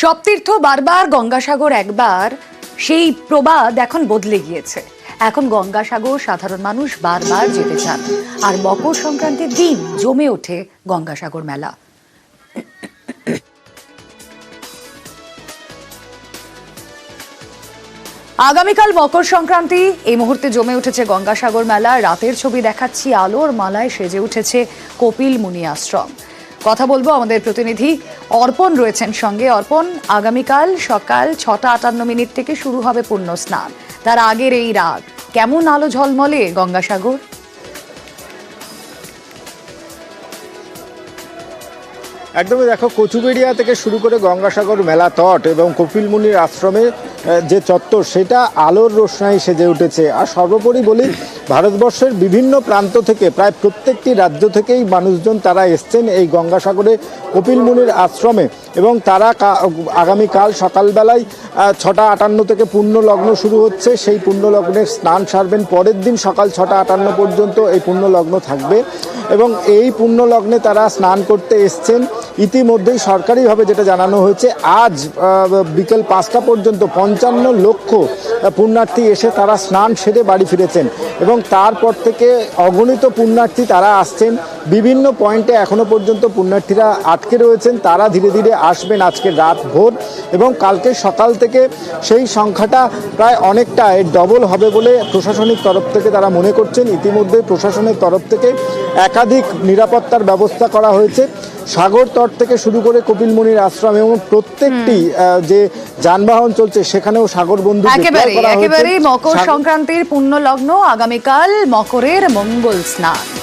সব তীর্থ বারবার গঙ্গাসাগর একবার, সেই প্রবাদ এখন বদলে গিয়েছে। এখন গঙ্গাসাগর সাধারণ মানুষ বারবার যেতে চান। আর মকর সংক্রান্তির দিন জমে ওঠে গঙ্গাসাগর মেলা। আগামীকাল মকর সংক্রান্তি, এই মুহূর্তে জমে উঠেছে গঙ্গাসাগর মেলা। রাতের ছবি দেখাচ্ছি, আলোর মালায় সেজে উঠেছে কপিল মুনি আশ্রম। কথা বলব। আমাদের প্রতিনিধি অর্পণ রয়েছেন সঙ্গে। অর্পণ, আগামীকাল সকাল ছটা আটান্ন মিনিট থেকে শুরু হবে পূর্ণ স্নান। তার আগের এই রাগ কেমন আলো ঝলমলে গঙ্গাসাগর? একদমই দেখো, কচুবেড়িয়া থেকে শুরু করে গঙ্গাসাগর মেলা তট এবং কপিল মুনির আশ্রমে যে চত্বর, সেটা আলোর রোশনাই সেজে উঠেছে। আর সর্বোপরি বলি, ভারতবর্ষের বিভিন্ন প্রান্ত থেকে, প্রায় প্রত্যেকটি রাজ্য থেকেই মানুষজন তারা এসছেন এই গঙ্গাসাগরে কপিল মুনির আশ্রমে এবং তারা আগামীকাল সকালবেলায় ছটা আটান্ন থেকে পূর্ণ লগ্ন শুরু হচ্ছে। সেই পূর্ণ লগ্নের স্নান সারবেন পরের দিন সকাল ছটা আটান্ন পর্যন্ত এই পূর্ণ লগ্ন থাকবে। এবং এই পুণ্যলগ্নে লগ্নে তারা স্নান করতে এসছেন। ইতিমধ্যেই সরকারিভাবে যেটা জানানো হয়েছে, আজ বিকেল পাঁচটা পর্যন্ত পঞ্চান্ন লক্ষ পুণ্যার্থী এসে তারা স্নান সেরে বাড়ি ফিরেছেন। এবং তারপর থেকে অগণিত পুণ্যার্থী তারা আসছেন। বিভিন্ন পয়েন্টে এখনও পর্যন্ত পুণ্যার্থীরা আটকে রয়েছেন। তারা ধীরে ধীরে আসবেন আজকে রাত ভোর এবং কালকে সকাল থেকে সেই সংখ্যাটা প্রায় অনেকটা এর ডবল হবে বলে প্রশাসনিক তরফ থেকে তারা মনে করছেন। ইতিমধ্যে প্রশাসনের তরফ থেকে একাধিক নিরাপত্তার ব্যবস্থা করা হয়েছে। সাগর তট থেকে শুরু করে কপিলমুনির আশ্রম এবং প্রত্যেকটি যে যানবাহন চলছে সেখানেও সাগর বন্ধু একেবারে একেবারেই মকর সংক্রান্তির পূর্ণ লগ্ন আগামীকাল মকরের মঙ্গল স্নান।